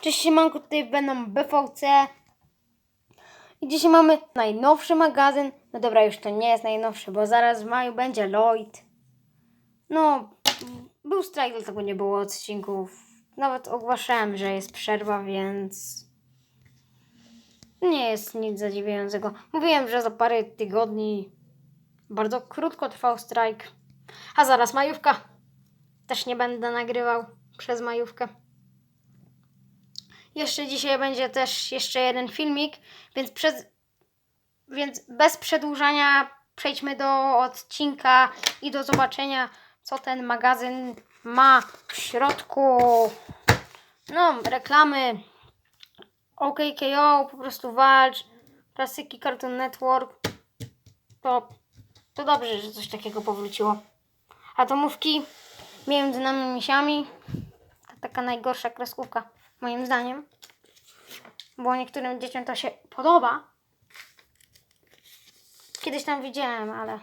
Cześć siemanko, tutaj będą BVC. I dzisiaj mamy najnowszy magazyn. No dobra, już to nie jest najnowszy, bo zaraz w maju będzie Lloyd. No, był strajk, dlatego nie było odcinków. Nawet ogłaszałem, że jest przerwa, więc nie jest nic zadziwiającego. Mówiłem, że za parę tygodni bardzo krótko trwał strajk. A zaraz majówka. Też nie będę nagrywał przez majówkę. Jeszcze dzisiaj będzie też jeszcze jeden filmik, więc, więc bez przedłużania przejdźmy do odcinka i do zobaczenia, co ten magazyn ma w środku. No, reklamy OKKO, po prostu walcz, klasyki Cartoon Network. To, to dobrze, że coś takiego powróciło. Atomówki między nami misiami. Taka najgorsza kreskówka, moim zdaniem. Bo niektórym dzieciom to się podoba. Kiedyś tam widziałem, ale.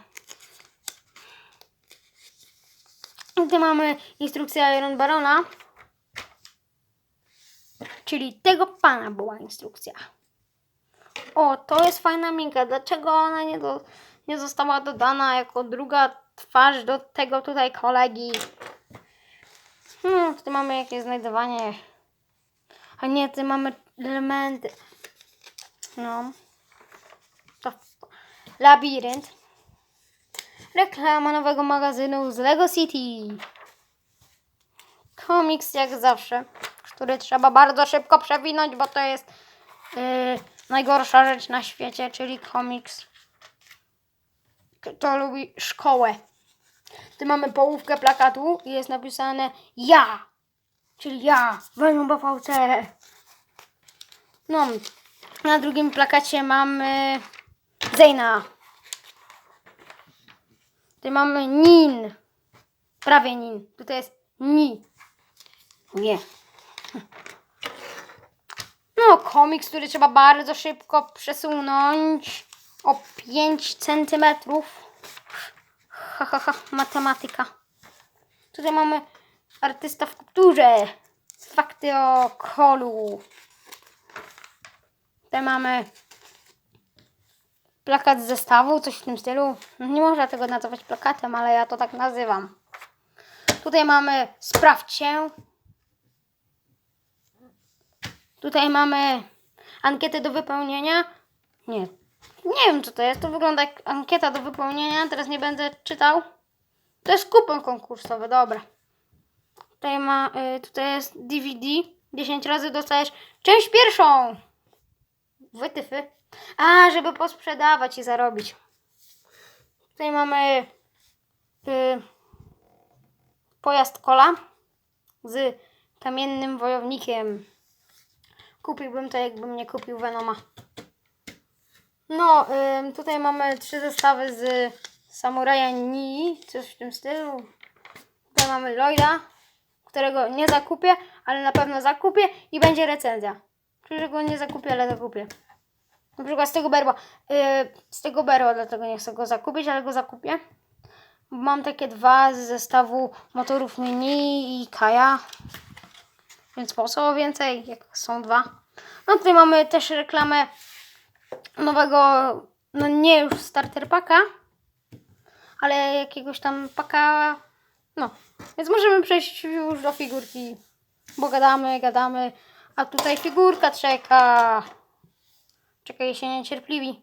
Gdy mamy instrukcję Iron Barona, czyli tego pana była instrukcja. O, to jest fajna minka. Dlaczego ona nie, do, nie została dodana jako druga twarz do tego tutaj kolegi? Hmm, tutaj mamy jakieś znajdowanie. A nie, tutaj mamy elementy. No. To labirynt. Reklama nowego magazynu z Lego City. Komiks jak zawsze, który trzeba bardzo szybko przewinąć, bo to jest yy, najgorsza rzecz na świecie, czyli komiks. Kto lubi szkołę. Tu mamy połówkę plakatu i jest napisane ja, czyli ja, Venom BVC. No, na drugim plakacie mamy Zeyna. Tutaj mamy Nin. Prawie Nin. Tutaj jest Ni. Nie. No, komiks, który trzeba bardzo szybko przesunąć o 5 centymetrów. Ha, ha, ha, matematyka. Tutaj mamy artysta w kulturze. Fakty o kolu. Tutaj mamy plakat z zestawu, coś w tym stylu. Nie można tego nazwać plakatem, ale ja to tak nazywam. Tutaj mamy sprawdźcie. Tutaj mamy ankietę do wypełnienia. Nie, nie wiem co to jest. To wygląda jak ankieta do wypełnienia. Teraz nie będę czytał. To jest kupon konkursowy, dobra. Tutaj ma, y, tutaj jest DVD. 10 razy dostajesz część pierwszą. Wytyfy. A, żeby posprzedawać i zarobić. Tutaj mamy y, pojazd kola z kamiennym wojownikiem. Kupiłbym to, jakbym nie kupił Venoma. No, ym, tutaj mamy trzy zestawy z Samuraja Nii, coś w tym stylu. Tutaj mamy Lloyda, którego nie zakupię, ale na pewno zakupię i będzie recenzja. Czyli, że go nie zakupię, ale zakupię. Na przykład z tego berła. Yy, z tego berła, dlatego nie chcę go zakupić, ale go zakupię. Mam takie dwa z zestawu motorów mini i Kaja. Więc po co więcej, jak są dwa. No tutaj mamy też reklamę nowego, no nie już starter paka, ale jakiegoś tam paka. No, więc możemy przejść już do figurki, bo gadamy, gadamy, a tutaj figurka czeka. Czekaj się niecierpliwi.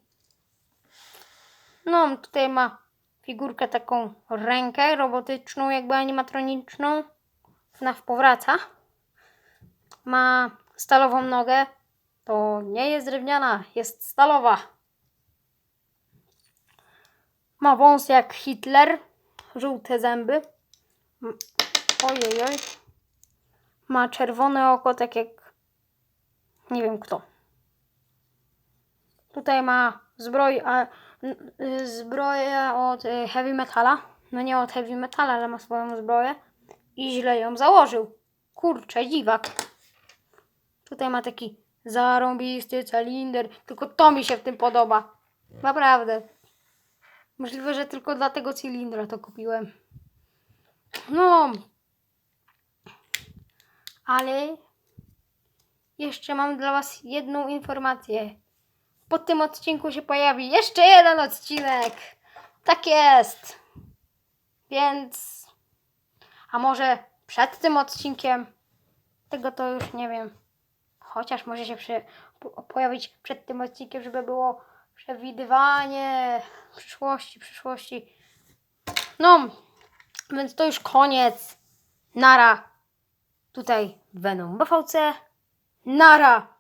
No, tutaj ma figurkę taką rękę robotyczną, jakby animatroniczną. FNAF powraca. Ma stalową nogę. To nie jest drewniana, jest stalowa. Ma wąs jak Hitler, żółte zęby. M- Ojej, oj. Ma czerwone oko, tak jak nie wiem kto. Tutaj ma zbroj, a, y, zbroję od y, heavy metala. No nie od heavy metala, ale ma swoją zbroję. I źle ją założył. Kurczę, dziwak. Tutaj ma taki zarąbisty cylinder. Tylko to mi się w tym podoba. Naprawdę. Możliwe, że tylko dla tego cylindra to kupiłem. No. Ale jeszcze mam dla Was jedną informację. Po tym odcinku się pojawi jeszcze jeden odcinek. Tak jest. Więc. A może przed tym odcinkiem? Tego to już nie wiem. Chociaż może się przy, po- pojawić przed tym odcinkiem, żeby było przewidywanie przyszłości, przyszłości. No, więc to już koniec. Nara. Tutaj Venom BVC. Nara.